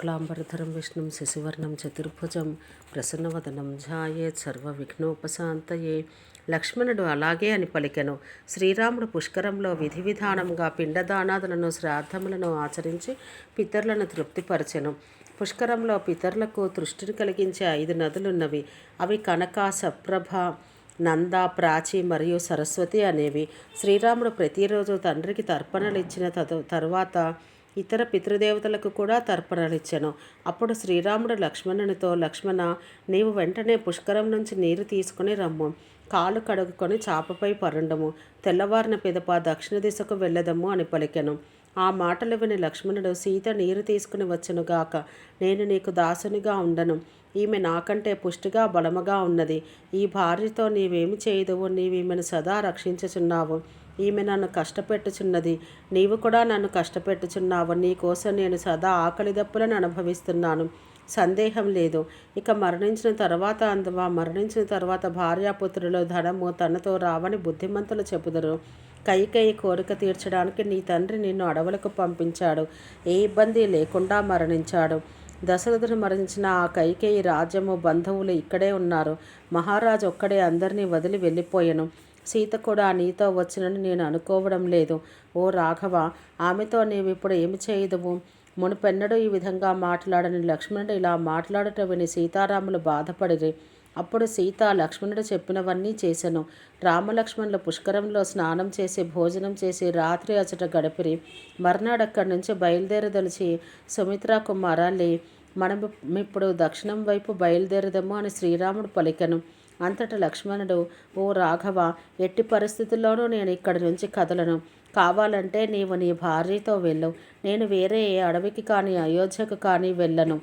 శుక్లాంబరధరం విష్ణుం శశివర్ణం చతుర్భుజం ప్రసన్నవదనం ఝాయేత్ సర్వ విఘ్నోపశాంతయే లక్ష్మణుడు అలాగే అని పలికెను. శ్రీరాముడు పుష్కరంలో విధి విధానంగా పిండదానాదులను శ్రాద్ధములను ఆచరించి పితరులను తృప్తిపరచెను. పుష్కరంలో పితరులకు తృష్టిని కలిగించే ఐదు నదులున్నవి. అవి కనక సప్రభ నంద ప్రాచి మరియు సరస్వతి అనేవి. శ్రీరాముడు ప్రతిరోజు తండ్రికి తర్పణలు ఇచ్చిన తదు- తరువాత ఇతర పితృదేవతలకు కూడా తర్పణలిచ్చెను అప్పుడు శ్రీరాముడు లక్ష్మణునితో లక్ష్మణ నీవు వెంటనే పుష్కరం నుంచి నీరు తీసుకుని రమ్ము. కాలు కడుగుకొని చాపపై పరుండము. తెల్లవారిన పిదప దక్షిణ దిశకు వెళ్ళదము అని పలికెను. ఆ మాటలు విని లక్ష్మణుడు సీత నీరు తీసుకుని వచ్చునుగాక నేను నీకు దాసునిగా ఉండను. ఈమె నాకంటే పుష్టిగా బలముగా ఉన్నది. ఈ భార్యతో నీవేమి చేయదువు? నీవీమెను సదా రక్షించుచున్నావు. ఈమె నన్ను కష్టపెట్టుచున్నది. నీవు కూడా నన్ను కష్టపెట్టుచున్నావు. నీ కోసం నేను సదా ఆకలి దప్పులను అనుభవిస్తున్నాను. సందేహం లేదు. ఇక మరణించిన తర్వాత అందువా? మరణించిన తర్వాత భార్యాపుత్రులు ధనము తనతో రావని బుద్ధిమంతులు చెబుదరు. కైకేయి కోరిక తీర్చడానికి నీ తండ్రి నిన్ను అడవులకు పంపించాడు. ఏ ఇబ్బంది లేకుండా మరణించాడు. దశరథుడు మరణించిన ఆ కైకేయి రాజ్యము బంధువులు ఇక్కడే ఉన్నారు. మహారాజు ఒక్కడే అందరినీ వదిలి వెళ్ళిపోయాను. సీత కూడా నీతో వచ్చినని నేను అనుకోవడం లేదు. ఓ రాఘవ ఆమెతో నీవిప్పుడు ఏమి చేయదువు? మునుపెన్నడూ ఈ విధంగా మాట్లాడని లక్ష్మణుడు ఇలా మాట్లాడటం విని సీతారాములు బాధపడిరి. అప్పుడు సీత లక్ష్మణుడు చెప్పినవన్నీ చేశాను రామలక్ష్మణులు పుష్కరంలో స్నానం చేసి భోజనం చేసి రాత్రి అచట గడిపిరి. మర్నాడు అక్కడి నుంచి బయలుదేరదలిచి సుమిత్రా కుమారాలి మనం ఇప్పుడు దక్షిణం వైపు బయలుదేరదము అని శ్రీరాముడు పలికను. అంతట లక్ష్మణుడు ఓ రాఘవ ఎట్టి పరిస్థితుల్లోనూ నేను ఇక్కడి నుంచి కదలను. కావాలంటే నీవు నీ భార్యతో వెళ్ళు. నేను వేరే ఏ అడవికి కానీ అయోధ్యకు కానీ వెళ్ళను.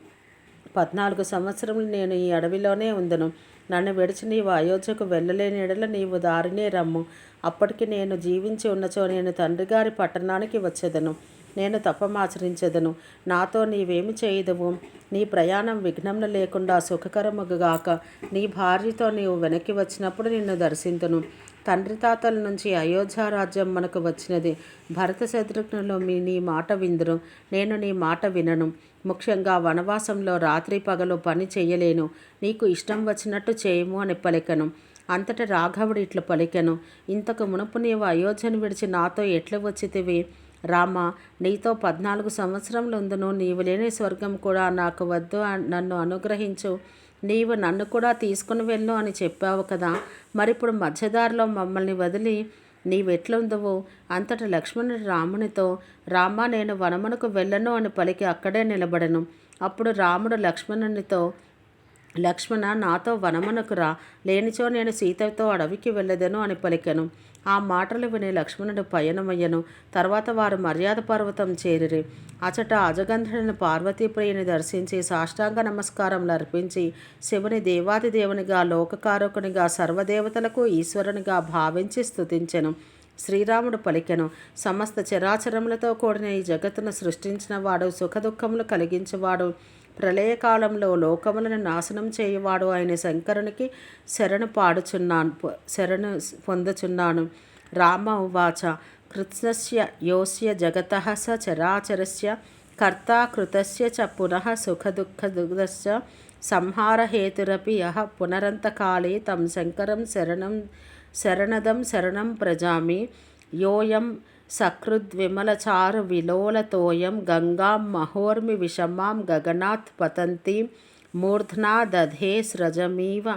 పద్నాలుగు సంవత్సరములు నేను ఈ అడవిలోనే ఉందను. నన్ను విడిచి నీవు అయోధ్యకు వెళ్ళలేని ఎడల నీవు దారినే రమ్ము. అప్పటికి నేను జీవించి ఉన్నచో నేను తండ్రి గారి పట్టణానికి వచ్చేదను. నేను తపమాచరించెదను. నాతో నీవేమి చేయదువు? నీ ప్రయాణం విఘ్నంలో లేకుండా సుఖకరముగాక నీ భార్యతో నీవు వెనక్కి వచ్చినప్పుడు నిన్ను దర్శింతును. తండ్రి తాతల నుంచి అయోధ్య రాజ్యం మనకు వచ్చినది. భరత శత్రుఘ్నులు మీ నీ మాట విందురు. నేను నీ మాట వినను. ముఖ్యంగా వనవాసంలో రాత్రి పగలు పని చేయలేను. నీకు ఇష్టం వచ్చినట్టు చేయము అని పలికను. అంతట రాఘవుడు ఇట్లు పలికెను. ఇంతకు మునుపు నీవు అయోధ్యను విడిచి నాతో ఎట్లు వచ్చితివి? రామ నీతో పద్నాలుగు సంవత్సరములు ఉందును నీవు లేని స్వర్గం కూడా నాకు వద్దు నన్ను అనుగ్రహించు. నీవు నన్ను కూడా తీసుకుని వెళ్ళు అని చెప్పావు కదా. మరిప్పుడు మధ్యదారిలో మమ్మల్ని వదిలి నీవెట్లుందవు? అంతట లక్ష్మణుడు రామునితో రామ నేను వనమునకు వెళ్ళను అని పలికి అక్కడే నిలబడను. అప్పుడు రాముడు లక్ష్మణునితో లక్ష్మణ నాతో వనమునకు రా. లేనిచో నేను సీతతో అడవికి వెళ్ళదను అని పలికెను. ఆ మాటలు విని లక్ష్మణుడు పయనమయ్యను. తర్వాత వారు మర్యాద పర్వతం చేరిరి. అచట అజగంధుడిని పార్వతీప్రియుని దర్శించి సాష్టాంగ నమస్కారములు అర్పించి శివుని దేవాది దేవునిగా లోకకారకునిగా సర్వదేవతలకు ఈశ్వరునిగా భావించి స్తుతించెను. శ్రీరాముడు పలికెను. సమస్త చరాచరములతో కూడిన ఈ జగత్తును సృష్టించిన వాడు సుఖదుఖములు కలిగించేవాడు. ప్రళయకాలంలో లోకములను నాశనం చేయువాడు ఆయన శంకరునికి శరణు పాడుచున్నాను శరణు పొందుచున్నాను. రామ ఉవాచ కృత్స్య యోస్య జగత స చరాచరస్య కర్తాకృతస్య చ పునః సుఖదుఃఖదుఃఖస్య సంహారహేతురపి యః పునరంతకాలే తం శంకరం శరణం శరణదం శరణం ప్రజామి యోయం సకృద్విమలచారు విలోలతోయం గంగాం మహోర్మి విషమాం గగనాత్ పతంతీం మూర్ధ్నా దధే స్రజమీవ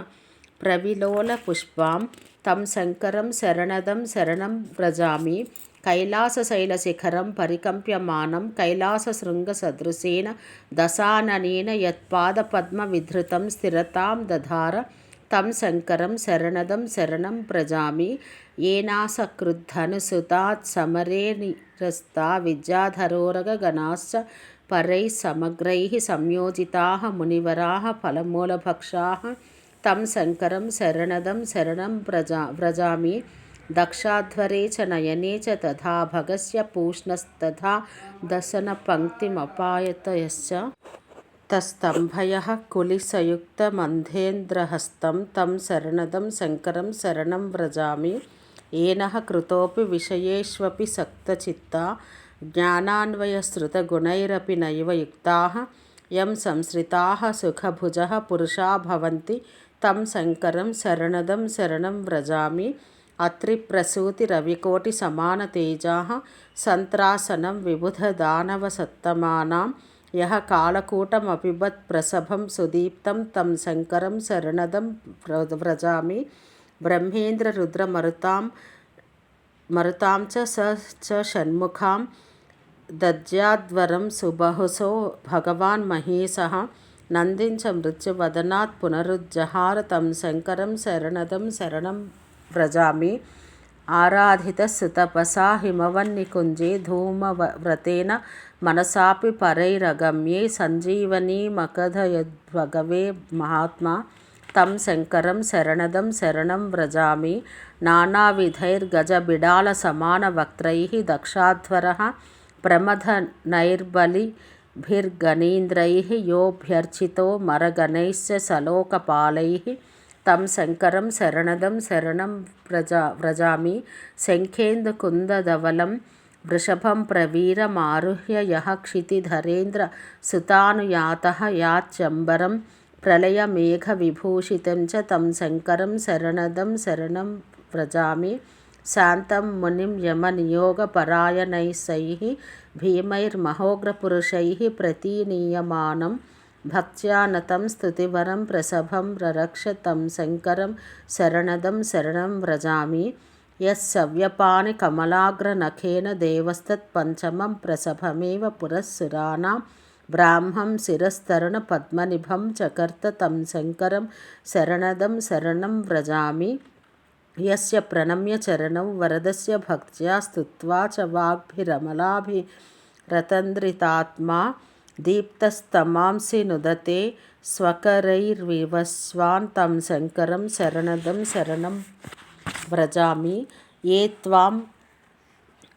ప్రవిలోల పుష్పాం. తం శంకరం శరణదం శరణం వ్రజామి. కైలాసశైలశిఖరం పరికంప్యమానం. కైలాసశృంగసదృశేన దశాననేన యత్పాదపద్మవిధృతం స్థిరతాం దధార. తం శంకరం శరణదం శరణం ప్రజామి ఏనాసకృద్ధనుసుతాత్ సమరే నిరస్తా విద్యాధరోరగణాశ్చ పరై సమగ్రై సంయోజితా మునివరా ఫలమూలభక్షా తం శంకరం శరణదం శరణం ప్రజా వ్రజామి దక్షాధ్వరే చ నయనే చ తథా భగస్య పూష్ణస్తథా దశన దశనపంక్తిమపాయతయశ్చ తస్తంభయः కులిసయుక్తమంధేంద్రహస్తం తం శరణదం శంకరం శరణం వ్రజామి ఏన కృతోపి విషయేష్వపి సక్తచిత్తా జ్ఞానాన్వయశ్రుతగుణైరపి నైవ యుక్తాः యం సంశ్రితా సుఖభుజ పురుషా భవంతి తం శంకరం శరణదం శరణం వ్రజామి అత్రిప్రసూతి రవికోటి సమానతేజా సంత్రాసనం విబుధ దానవ సత్తమానాం యహ కాళకూటమపిబత్ ప్రసభం సుదీప్తం తం శంకరం శరణదం వ్రజామి. బ్రహ్మేంద్ర రుద్రమరుతాం మరుతాం చ స షణ్ముఖాం. దద్యాద్వరం సుబహుసో భగవాన్ మహేశ. నందించ మృత్యువదనాత్ పునరుజ్జహార తం శంకరం శరణదం శరణం వ్రజామి. ఆరాధిత సుతపసా హిమవన్నికుంజే ధూమవ్రతేన మనసాపి పరైరగమ్యే సంజీవనీమకథయద్భగవే మహాత్మా తం శంకరం శరణదం శరణం వ్రజామి నానావిధైర్గజబిడాలసమానవక్త్రైः దక్షాధ్వరः ప్రమథనైర్బలిభిర్గణీంద్రైः योऽभ्यर्चितो मरगणैश्च सलोकपालैः तं शङ्करं शरणदं शरणं व्रजा व्रजामि शङ्खेन्दुकुन्दधवलं వృషభం ప్రవీరమారుహ్య యః క్షితిధరేంద్ర సుతానుయాత యాచ్చంబరం ప్రళయమేఘవిభూషితం చ తం శంకరం శరణదం శరణం వ్రజామి శాంతం మునిం యమనియోగపరాయణైస్సై భీమైర్మహోగ్రపురుషై ప్రతీనీయమానం భక్త్యానతం స్థుతివరం ప్రసభం రరక్ష తం శంకరం శరణదం శరణం వ్రజామి यस्सव्यपाणिकमलाग्रनखेन देवस्तत्पञ्चमं प्रसभमेव पुरःसुराणां ब्राह्मं शिरस्तरणपद्मनिभं चकर्त तं शङ्करं शरणदं शरणं व्रजामि यस्य प्रणम्य चरणौ वरदस्य भक्त्या स्तुत्वा च वाग्भिरमलाभिरतन्द्रितात्मा दीप्तस्तमांसि नुदते स्वकरैर्विवस्वान् तं शङ्करं शरणदं शरणं వ్రజామి ఏ త్వాం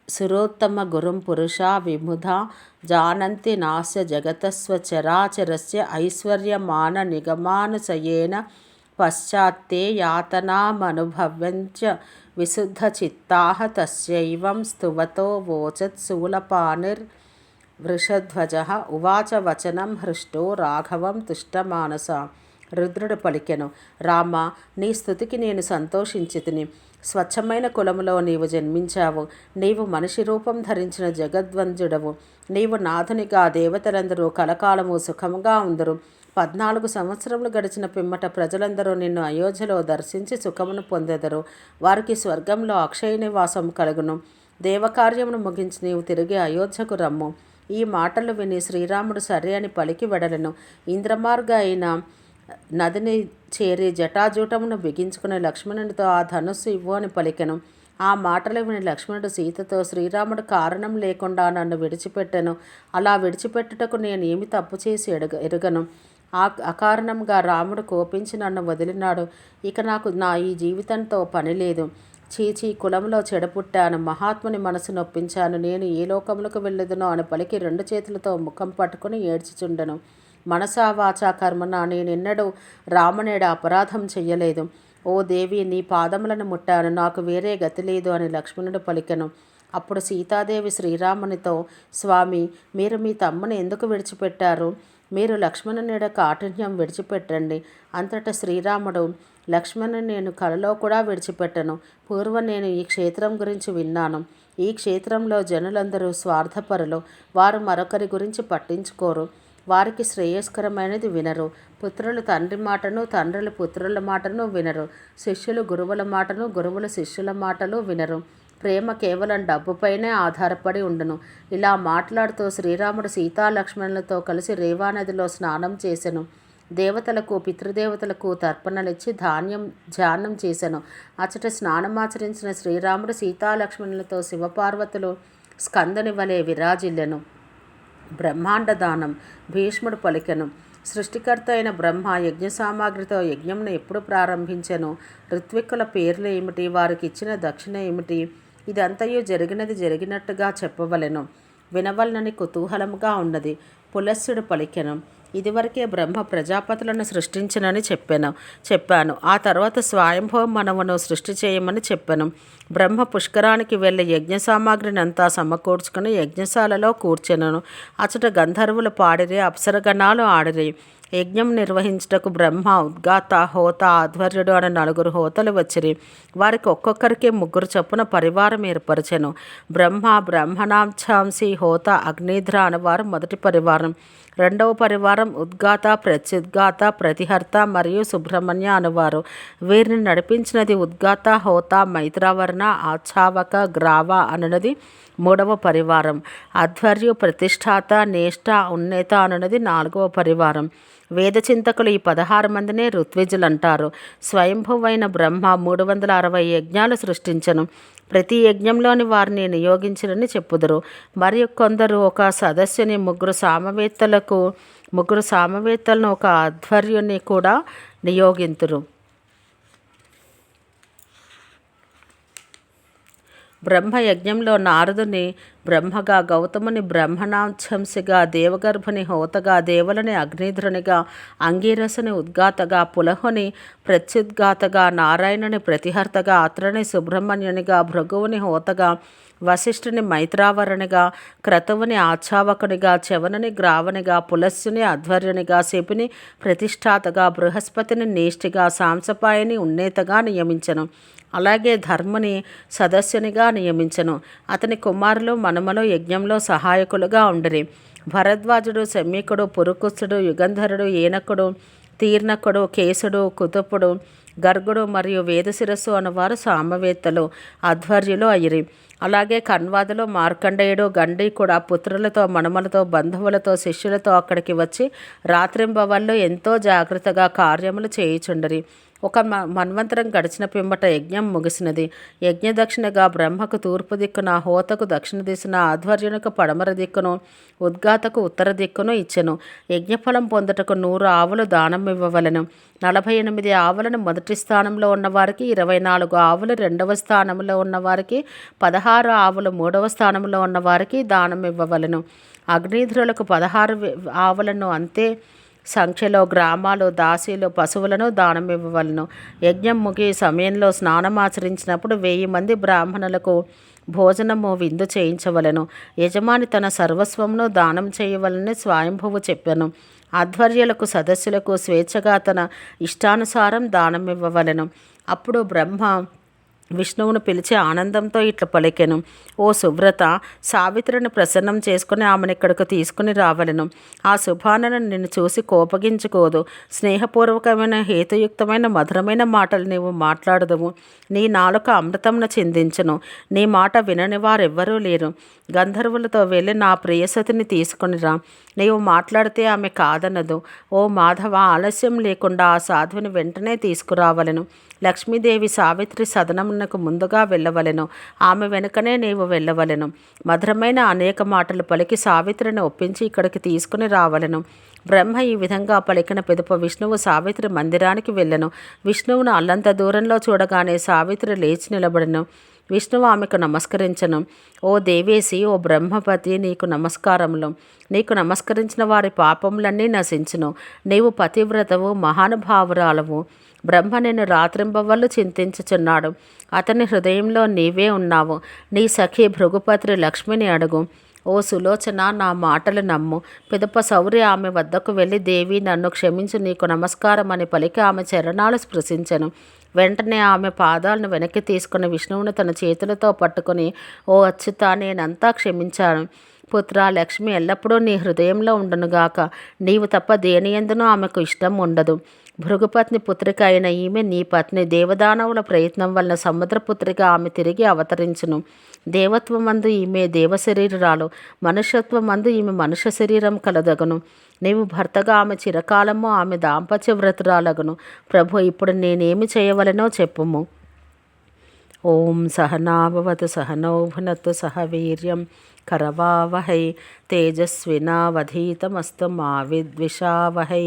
సురోత్తమగురుం పురుషా విముధా జానంతి నాస్య జగతస్వచరాచరస్య ఐశ్వర్యమాన నిగమానుశయేన పశ్చాత్తే యాతనామనుభవంచ విశుద్ధచిత్తా తస్యైవం స్తువతో వోచత్ శూలపాణిర్వృషధ్వజ ఉవాచ వచనం హృష్టో రాఘవం తుష్టమానస రుద్రుడు పలికెను. రామ నీ స్థుతికి నేను సంతోషించి తిని స్వచ్ఛమైన కులములో నీవు జన్మించావు. నీవు మనిషి రూపం ధరించిన జగద్వంజుడవు నీవు నాథునిగా దేవతలందరూ కలకాలము సుఖముగా ఉందరు. పద్నాలుగు సంవత్సరములు గడిచిన పిమ్మట ప్రజలందరూ నిన్ను అయోధ్యలో దర్శించి సుఖమును పొందెదరు. వారికి స్వర్గంలో అక్షయ నివాసం కలుగును. దేవకార్యమును ముగించి నీవు తిరిగి అయోధ్యకు రమ్ము. ఈ మాటలు విని శ్రీరాముడు సరే అని పలికి వెడలను. ఇంద్రమార్గ అయిన నదిని చేరి జటాజూటమును బిగించుకుని లక్ష్మణునితో ఆ ధనుస్సు ఇవ్వు అని పలికెను. ఆ మాటలు విని లక్ష్మణుడు సీతతో శ్రీరాముడు కారణం లేకుండా నన్ను విడిచిపెట్టెను. అలా విడిచిపెట్టుటకు నేను ఏమి తప్పు చేసి ఎడగ ఎరుగను? ఆ అకారణంగా రాముడు కోపించి నన్ను వదిలినాడు. ఇక నాకు నా ఈ జీవితంతో పని లేదు. చీచీ కులంలో చెడపుట్టాను. మహాత్ముని మనసు నొప్పించాను. నేను ఏ లోకములకు వెళ్ళదునో అని పలికి రెండు చేతులతో ముఖం పట్టుకుని ఏడ్చిచుండెను. మనసా వాచా కర్మన నేనెన్నడూ రామనేడ అపరాధం చెయ్యలేదు. ఓ దేవి నీ పాదములను ముట్టాను నాకు వేరే గతి లేదు అని లక్ష్మణుడు పలికెను. అప్పుడు సీతాదేవి శ్రీరామునితో స్వామి మీరు మీ తమ్ముని ఎందుకు విడిచిపెట్టారు? మీరు లక్ష్మణునిడ కాఠిన్యం విడిచిపెట్టండి. అంతటా శ్రీరాముడు లక్ష్మణుని నేను కలలో కూడా విడిచిపెట్టను. పూర్వం నేను ఈ క్షేత్రం గురించి విన్నాను. ఈ క్షేత్రంలో జనులందరూ స్వార్థపరులు. వారు మరొకరి గురించి పట్టించుకోరు. వారికి శ్రేయస్కరమైనది వినరు. పుత్రులు తండ్రి మాటను తండ్రులు పుత్రుల మాటను వినరు. శిష్యులు గురువుల మాటను గురువులు శిష్యుల మాటలు వినరు. ప్రేమ కేవలం డబ్బుపైనే ఆధారపడి ఉండను. ఇలా మాట్లాడుతూ శ్రీరాముడు సీతాలక్ష్మణులతో కలిసి రేవానదిలో స్నానం చేసెను. దేవతలకు పితృదేవతలకు తర్పణలిచ్చి ధాన్యం ధ్యానం చేశాను అచ్చట స్నానమాచరించిన శ్రీరాముడు సీతాలక్ష్మణులతో శివపార్వతులు స్కందని వలె విరాజిల్లెను. బ్రహ్మాండ దానం భీష్ముడు పలికెను సృష్టికర్త అయిన బ్రహ్మ యజ్ఞ సామాగ్రితో యజ్ఞంను ఎప్పుడు ప్రారంభించెను? ఋత్విక్కుల పేర్లు ఏమిటి? వారికి ఇచ్చిన దక్షిణ ఏమిటి? ఇదంతయు జరిగినది జరిగినట్టుగా చెప్పవలెను. వినవలనని కుతూహలముగా ఉన్నది. పులస్సుడు పలికెను. ఇదివరకే బ్రహ్మ ప్రజాపతులను సృష్టించనని చెప్పాను. చెప్పాను. ఆ తర్వాత స్వయంభవం మనవను సృష్టి చేయమని చెప్పాను. బ్రహ్మ పుష్కరానికి వెళ్ళి యజ్ఞ సామాగ్రిని అంతా సమకూర్చుకుని యజ్ఞశాలలో కూర్చెనను అచట గంధర్వులు పాడిరి అప్సరగణాలు ఆడిరి. యజ్ఞం నిర్వహించుటకు బ్రహ్మ ఉద్గాత హోత ఆధ్వర్యుడు అనే నలుగురు హోతలు వచ్చిరి. వారికి ఒక్కొక్కరికి ముగ్గురు చొప్పున పరివారం ఏర్పరచెను. బ్రహ్మ బ్రహ్మణాంఛాంసి హోత అగ్నిధ్ర అనేవారు మొదటి పరివారం. రెండవ పరివారం ఉద్గాత ప్రత్యుద్గాత ప్రతిహర్త మరియు సుబ్రహ్మణ్య అనువారు. వీరిని నడిపించినది ఉద్గాత హోత మైత్రావర్ణ ఆచ్ఛావక గ్రావ అనున్నది మూడవ పరివారం. ఆధ్వర్యు ప్రతిష్టాత నేష్ట ఉన్నేత అనున్నది నాలుగవ పరివారం. వేద చింతకులు ఈ పదహారు మందినే ఋత్విజులంటారు. స్వయంభువైన బ్రహ్మ మూడు వందల అరవై యజ్ఞాలు సృష్టించను. ప్రతి యజ్ఞంలోని వారిని నియోగించరని చెప్పుదురు. మరి కొందరు ఒక సదస్సుని ముగ్గురు సామవేత్తలకు ముగ్గురు సామవేత్తలను ఒక ఆధ్వర్యుని కూడా నియోగింతురు. బ్రహ్మ యజ్ఞంలో నారదుని బ్రహ్మగా గౌతముని బ్రహ్మణాంశంసిగా దేవగర్భుని హోతగా దేవులని అగ్నిధ్రునిగా అంగీరసుని ఉద్గాతగా పులహుని ప్రత్యుద్గాతగా నారాయణుని ప్రతిహర్తగా అత్రని సుబ్రహ్మణ్యునిగా భృగువుని హోతగా వశిష్ఠుని మైత్రావరణిగా క్రతువుని ఆచ్ఛావకునిగా చవనుని గ్రావనిగా పులస్సుని అధ్వర్యునిగా శపిని ప్రతిష్టాతగా బృహస్పతిని నేష్టిగా సాంసపాయని ఉన్నేతగా నియమించను. అలాగే ధర్మని సదస్యునిగా నియమించను. అతని కుమారులు మనమలు యజ్ఞంలో సహాయకులుగా ఉండరి. భరద్వాజుడు శమీకుడు పురుకుసుడు యుగంధరుడు ఏనకుడు తీర్ణకుడు కేసుడు కుతుపుడు గర్గుడు మరియు వేదశిరస్సు అనేవారు సామవేత్తలు ఆధ్వర్యులు అయిరి అలాగే కన్వాదులు మార్కండేయుడు గండి కూడా పుత్రులతో మనుమలతో బంధువులతో శిష్యులతో అక్కడికి వచ్చి రాత్రింబవళ్ళు ఎంతో జాగ్రత్తగా కార్యములు చేయుచుండరి. ఒక మన్వంతరం గడిచిన పిమ్మట యజ్ఞం ముగిసినది. యజ్ఞ దక్షిణగా బ్రహ్మకు తూర్పు దిక్కున హోతకు దక్షిణ దిశన ఆధ్వర్యునకు పడమర దిక్కును ఉద్ఘాతకు ఉత్తర దిక్కును ఇచ్చెను. యజ్ఞఫలం పొందుటకు నూరు ఆవులు దానం ఇవ్వవలను. నలభై ఎనిమిది ఆవులను మొదటి స్థానంలో ఉన్నవారికి ఇరవై నాలుగు ఆవులు రెండవ స్థానంలో ఉన్నవారికి పదహారు ఆవులు మూడవ స్థానంలో ఉన్నవారికి దానం ఇవ్వవలను. అగ్నిధులకు పదహారు ఆవులను అంతే సంఖ్యలో గ్రామాలు దాసీలు పశువులను దానం ఇవ్వవలను. యజ్ఞం ముగి సమయంలో స్నానం ఆచరించినప్పుడు వెయ్యి మంది బ్రాహ్మణులకు భోజనము విందు చేయించవలను. యజమాని తన సర్వస్వమును దానం చేయవలని స్వయంభువు చెప్పాను. ఆధ్వర్యులకు సదస్సులకు స్వేచ్ఛగా తన ఇష్టానుసారం దానం ఇవ్వవలను. అప్పుడు బ్రహ్మ విష్ణువును పిలిచి ఆనందంతో ఇట్లా పలికెను. ఓ సువ్రత సావిత్రిని ప్రసన్నం చేసుకుని ఆమెను ఇక్కడికి తీసుకుని రావలను. ఆ శుభానను నిన్ను చూసి కోపగించుకోదు. స్నేహపూర్వకమైన హేతుయుక్తమైన మధురమైన మాటలు నీవు మాట్లాడదవు. నీ నాలుక అమృతంను చిందించను. నీ మాట వినని వారెవ్వరూ లేరు. గంధర్వులతో వెళ్ళి నా ప్రియసతిని తీసుకునిరా నీవు మాట్లాడితే ఆమె కాదనదు. ఓ మాధవ ఆలస్యం లేకుండా ఆ సాధువుని వెంటనే తీసుకురావలను. లక్ష్మీదేవి సావిత్రి ఆలోచనకు ముందుగా వెళ్ళవలెను. ఆమె వెనుకనే నీవు వెళ్ళవలెను. మధురమైన అనేక మాటలు పలికి సావిత్రిని ఒప్పించి ఇక్కడికి తీసుకుని రావలను. బ్రహ్మ ఈ విధంగా పలికిన పిదప విష్ణువు సావిత్రి మందిరానికి వెళ్ళను. విష్ణువును అల్లంత దూరంలో చూడగానే సావిత్రి లేచి నిలబడను. విష్ణువు ఆమెకు నమస్కరించను. ఓ దేవేసి ఓ బ్రహ్మపతి నీకు నమస్కారములు. నీకు నమస్కరించిన వారి పాపములన్నీ నశించును. నీవు పతివ్రతవు మహానుభావురాలవు. బ్రహ్మ నిన్ను రాత్రింబవళ్ళు చింతించుచున్నాడు. అతని హృదయంలో నీవే ఉన్నావు. నీ సఖి భృగుపత్రి లక్ష్మిని అడుగు. ఓ సులోచన నా మాటలు నమ్ము. పిదప సౌరి ఆమె వద్దకు వెళ్ళి దేవి నన్ను క్షమించు నీకు నమస్కారం అని పలికి ఆమె చరణాలు స్పృశించను. వెంటనే ఆమె పాదాలను వెనక్కి తీసుకుని విష్ణువును తన చేతులతో పట్టుకుని ఓ అచ్యుత నేనంతా క్షమించాను. పుత్ర లక్ష్మి ఎల్లప్పుడూ నీ హృదయంలో ఉండునుగాక. నీవు తప్ప దేని ఎందునూ ఆమెకు ఇష్టం ఉండదు. భృగుపత్ని పుత్రిక అయిన ఈమె నీ పత్ని దేవదానవుల ప్రయత్నం వలన సముద్రపుత్రిక ఆమె తిరిగి అవతరించును. దేవత్వమందు ఈమె దేవశరీరాలు మనుష్యత్వమందు ఈమె మనుష్య శరీరం కలదగను. నీవు భర్తగా ఆమె చిరకాలము ఆమె దాంపత్య వ్రతురాలగను ప్రభు ఇప్పుడు నేనేమి చేయవలనో చెప్పుము. ఓం సహనాభవతు సహనౌభునతు సహ వీర్యం కరవావహై తేజస్వినావధీతమస్తు మా విద్విషావహై